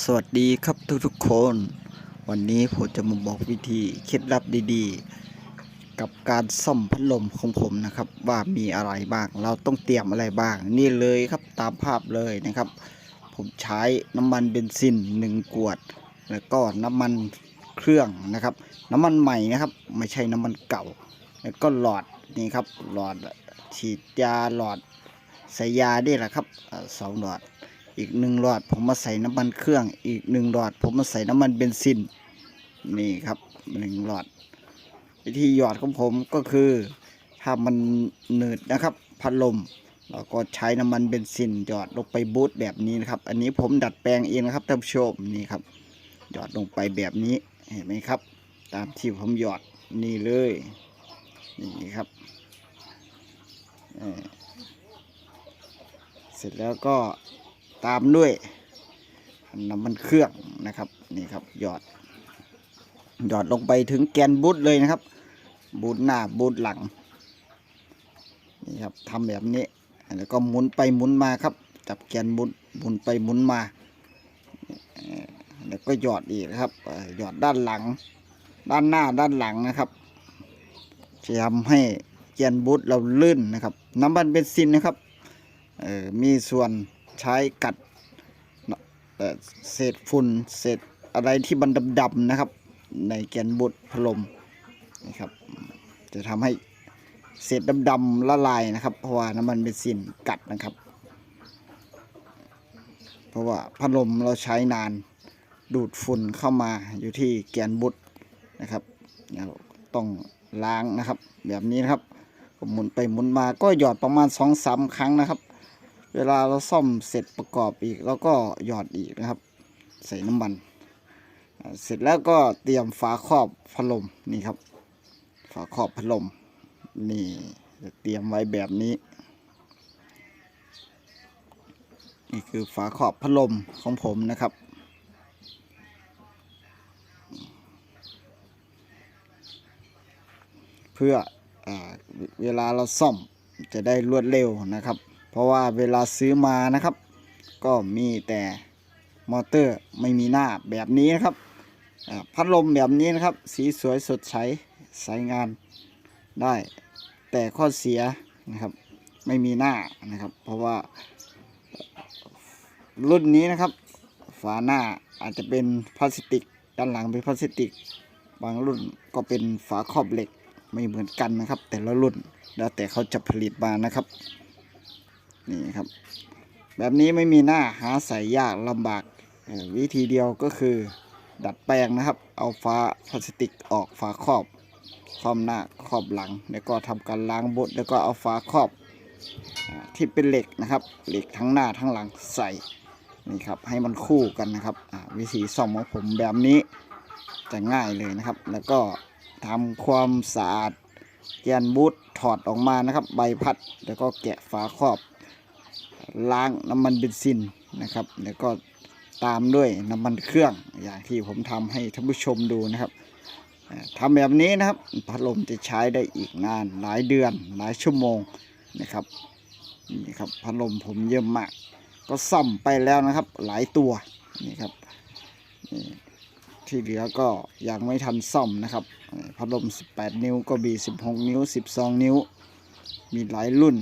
สวัสดีครับทุกๆคน วันนี้ผมจะมาบอกวิธีเคล็ดลับดีๆ กับการซ่อมพัดลมของผมนะครับ ว่ามีอะไรบ้าง เราต้องเตรียมอะไรบ้าง นี่เลยครับตามภาพเลยนะครับ ผมใช้น้ำมันเบนซิน1ขวด แล้วก็น้ำมันเครื่องนะครับ น้ำมันใหม่นะครับ ไม่ใช่น้ำมันเก่า แล้วก็หลอดนี่ครับหลอดฉีดยาหลอดใส่ยาได้แหละครับสองหลอด อีกหนึ่งหลอดผมมาใส่น้ำมันเครื่อง อีกหนึ่งหลอด ผมมาใส่น้ำมันเบนซิน นี่ครับหนึ่งหลอด วิธีหยอดของผมก็คือ ถ้ามันหนืดนะครับพัดลมเราก็ใช้น้ำมันเบนซินหยอดลงไปบูตแบบนี้นะครับ อันนี้ผมดัดแปลงเองนะครับท่านผู้ชมนี่ครับหยอดลงไปแบบนี้เห็นไหมครับ ตามที่ผมหยอดนี่เลยนี่ครับเสร็จแล้วก็ ตามด้วยน้ำมันเครื่องนะครับนี่ครับหยอดหยอดลงไปถึงแกนบูทเลยนะครับ บูทหน้าบูทหลังนี่ครับทำแบบนี้แล้วก็หมุนไปหมุนมาครับ จับแกนบูทหมุนไปหมุนมา แล้วก็หยอดอีกนะครับหยอดด้านหลัง ด้านหน้าด้านหลังนะครับจะทำให้แกนบูทเราลื่นนะครับ น้ำมันเบนซินนะครับมีส่วน ใช้กัดเอ่เศษฝุ่นเศษอะไรที่มันดำๆนะครับ ในแกนบูทพัดลมนะครับ จะทำให้เศษดำๆละลายนะครับ เพราะว่าน้ำมันเบนซินกัดนะครับ เพราะว่าพัดลมเราใช้นานดูดฝุ่นเข้ามาอยู่ที่แกนบุตนะครับเราต้องล้างนะครับ แบบนี้นะครับหมุนไปหมุนมาก็หยอดประมาณสองสามครั้งนะครับ เวลาเราซ่อมเสร็จประกอบอีกเราก็หยอดอีกนะครับ ใส่น้ำมันเสร็จแล้วก็เตรียมฝาครอบพัดลมนี่ครับ ฝาครอบพัดลมนี่จะเตรียมไว้แบบนี้ นี่คือฝาครอบพัดลมของผมนะครับ เพื่ออเวลาเราซ่อมจะได้รวดเร็วนะครับ เพราะว่าเวลาซื้อมานะครับ ก็มีแต่มอเตอร์ไม่มีหน้าแบบนี้นะครับพัดลมแบบนี้นะครับ สีสวยสดใสใช้งานได้ แต่ข้อเสียนะครับไม่มีหน้านะครับ เพราะว่ารุ่นนี้นะครับ ฝาหน้าอาจจะเป็นพลาสติก ด้านหลังเป็นพลาสติก บางรุ่นก็เป็นฝาครอบเหล็กไม่เหมือนกันนะครับ แต่ละรุ่นแล้วแต่เขาจะผลิตมานะครับ นี่ครับ แบบนี้ไม่มีหน้าหาใส่ยากลำบาก วิธีเดียวก็คือดัดแปลงนะครับ เอาฝาพลาสติกออกฝาครอบครอบหน้าครอบหลัง แล้วก็ทำการล้างบดแล้วก็เอาฝาครอบที่เป็นเหล็กนะครับ เหล็กทั้งหน้าทั้งหลังใส่นี่ครับให้มันคู่กันนะครับวิธีซ่อมของผมแบบนี้จะง่ายเลยนะครับ แล้วก็ทำความสะอาดแกนบูทถอดออกมานะครับ ใบพัดแล้วก็แกะฝาครอบ ล้างน้ำมันเบนซินนะครับแล้วก็ตามด้วยน้ำมันเครื่องอย่างที่ผมทำให้ท่านผู้ชมดูนะครับอ่าทำแบบนี้นะครับพัดลมจะใช้ได้อีกนานหลายเดือนหลายชั่วโมงนะครับนี่ครับพัดลมผมเยอะมาก ก็ซ่อมไปแล้วนะครับ หลายตัวนี่ครับนี่ที่เหลือก็ยังไม่ทันซ่อมนะครับพัดลม 18 นิ้วก็มี 16 นิ้ว 12 นิ้ว มีหลายรุ่น